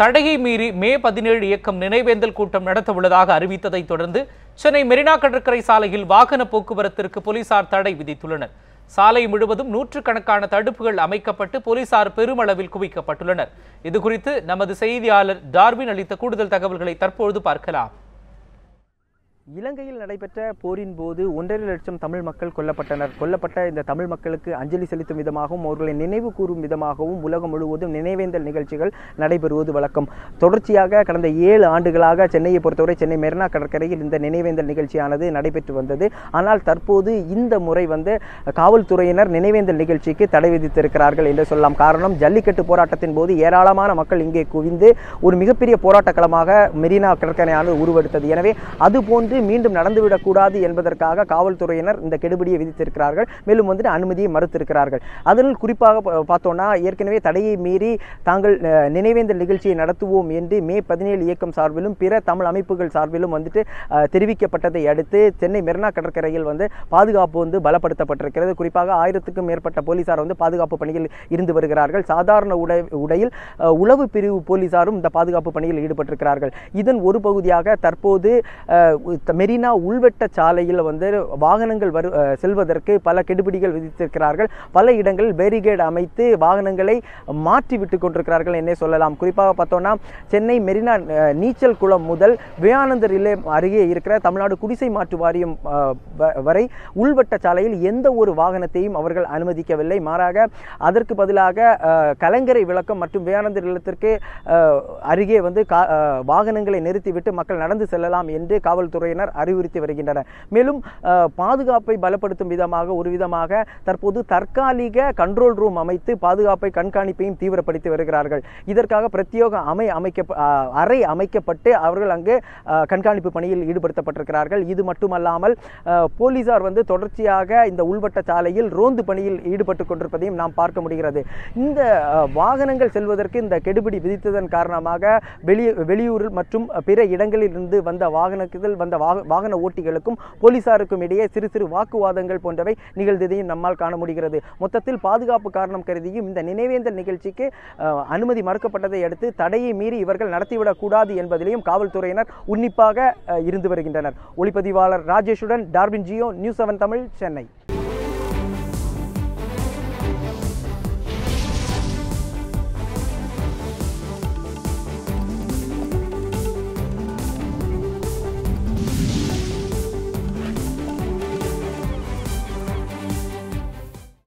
தடையை மீறி மே பதினேழு இயக்கம் நினைவேந்தல் கூட்டம் நடத்தவுள்ளதாக அறிவித்ததைத் தொடர்ந்து சென்னை மெரினா கடற்கரை சாலையில் வாகன போக்குவரத்திற்கு போலீசார் தடை விதித்துள்ளனர். சாலை முழுவதும் நூற்றுக்கணக்கான தடுப்புகள் அமைக்கப்பட்டு போலீசார் பெருமளவில் குவிக்கப்பட்டுள்ளனர். இதுகுறித்து நமது செய்தியாளர் டார்வின் அளித்த கூடுதல் தகவல்களை தற்பொழுது பார்க்கலாம். இலங்கையில் நடைபெற்ற போரின் போது ஒன்றரை லட்சம் தமிழ் மக்கள் கொல்லப்பட்டனர். கொல்லப்பட்ட இந்த தமிழ் மக்களுக்கு அஞ்சலி செலுத்தும் விதமாகவும் அவர்களை நினைவு கூறும் விதமாகவும் உலகம் முழுவதும் நினைவேந்தல் நிகழ்ச்சிகள் நடைபெறுவது வழக்கம். தொடர்ச்சியாக கடந்த ஏழு ஆண்டுகளாக சென்னையை பொறுத்தவரை சென்னை மெரினா கடற்கரையில் இந்த நினைவேந்தல் நிகழ்ச்சியானது நடைபெற்று வந்தது. ஆனால் தற்போது இந்த முறை வந்து காவல்துறையினர் நினைவேந்தல் நிகழ்ச்சிக்கு தடை விதித்திருக்கிறார்கள் என்று சொல்லலாம். காரணம் ஜல்லிக்கட்டு போராட்டத்தின் போது ஏராளமான மக்கள் இங்கே குவிந்து ஒரு மிகப்பெரிய போராட்ட களமாக மெரினா கடற்கரையானது உருவெடுத்தது. எனவே அதுபோன்று மீண்டும் நடந்துவிடக்கூடாது என்பதற்காக காவல்துறையினர் இந்த கெடுபிடியை விதித்திருக்கிறார்கள். மேலும் வந்துட்டு அனுமதியை மறுத்திருக்கிறார்கள். அதில் குறிப்பாக பார்த்தோன்னா ஏற்கனவே தடையை மீறி தாங்கள் நினைவேந்த நினைவேந்தல் நிகழ்ச்சியை நடத்துவோம் என்று மே பதினேழு இயக்கம் சார்பிலும் பிற தமிழ் அமைப்புகள் சார்பிலும் வந்துட்டு தெரிவிக்கப்பட்டதை அடுத்து சென்னை மெரினா கடற்கரையில் வந்து பாதுகாப்பு வந்து பலப்படுத்தப்பட்டிருக்கிறது. குறிப்பாக ஆயிரத்துக்கும் மேற்பட்ட போலீசார் வந்து பாதுகாப்பு பணியில் இருந்து வருகிறார்கள். சாதாரண உடை உடையில் உளவு பிரிவு போலீசாரும் இந்த பாதுகாப்பு பணியில் ஈடுபட்டிருக்கிறார்கள். இதன் ஒரு பகுதியாக தற்போது மெரினா உள்வெட்ட சாலையில் வந்து வாகனங்கள் வரு செல்வதற்கு பல கெடுபிடிகள் விதித்திருக்கிறார்கள். பல இடங்களில் பேரிகேட் அமைத்து வாகனங்களை மாற்றி விட்டு கொண்டிருக்கிறார்கள் என்னே சொல்லலாம். குறிப்பாக பார்த்தோம்னா சென்னை மெரினா நீச்சல் குளம் முதல் விவேகானந்தர் ரிலே அருகே இருக்கிற தமிழ்நாடு குடிசை மாற்று வாரியம் வ- வரை உள்வட்ட சாலையில் எந்த ஒரு வாகனத்தையும் அவர்கள் அனுமதிக்கவில்லை. மாறாக அதற்கு பதிலாக கலங்கரை விளக்கம் மற்றும் வியானந்தர் இல்லத்திற்கு அருகே வந்து கா- வாகனங்களை நிறுத்திவிட்டு மக்கள் நடந்து செல்லலாம் என்று காவல்துறை துறையினர் அறிவுறுத்தி வருகின்றனர். மேலும் பாதுகாப்பை பலப்படுத்தும் விதமாக ஒரு விதமாக தற்போது தற்காலிக கண்ட்ரோல் ரூம் அமைத்து பாதுகாப்பை கண்காணிப்பையும் தீவிரப்படுத்தி வருகிறார்கள். இதற்காக பிரத்யோக அமை அமைக்க அறை அமைக்கப்பட்டு அவர்கள் அங்கு கண்காணிப்பு பணியில் ஈடுபடுத்தப்பட்டிருக்கிறார்கள். இது மட்டுமல்லாமல் போலீசார் வந்து தொடர்ச்சியாக இந்த உள்வட்ட சாலையில் ரோந்து பணியில் ஈடுபட்டு கொண்டிருப்பதையும் நாம் பார்க்க முடிகிறது. இந்த வாகனங்கள் செல்வதற்கு இந்த கெடுபிடி விதித்ததன் காரணமாக வெளி வெளியூர் மற்றும் பிற இடங்களில் இருந்து வந்த வாகனத்தில் வந்த வாகன ஓட்டிகளுக்கும் போலீசாருக்கும் இடையே சிறு சிறு வாக்குவாதங்கள் போன்றவை நிகழ்ந்ததையும் நம்மால் காண முடிகிறது. மொத்தத்தில் பாதுகாப்பு காரணம் கருதியும் இந்த நினைவேந்தல் நிகழ்ச்சிக்கு அனுமதி மறுக்கப்பட்டதை அடுத்து தடையை மீறி இவர்கள் நடத்திவிடக்கூடாது என்பதிலேயும் என்பதிலையும் காவல்துறையினர் உன்னிப்பாக இருந்து வருகின்றனர். ஒளிப்பதிவாளர் ராஜேஷுடன் Darwin Jeo News Seven Tamil Chennai.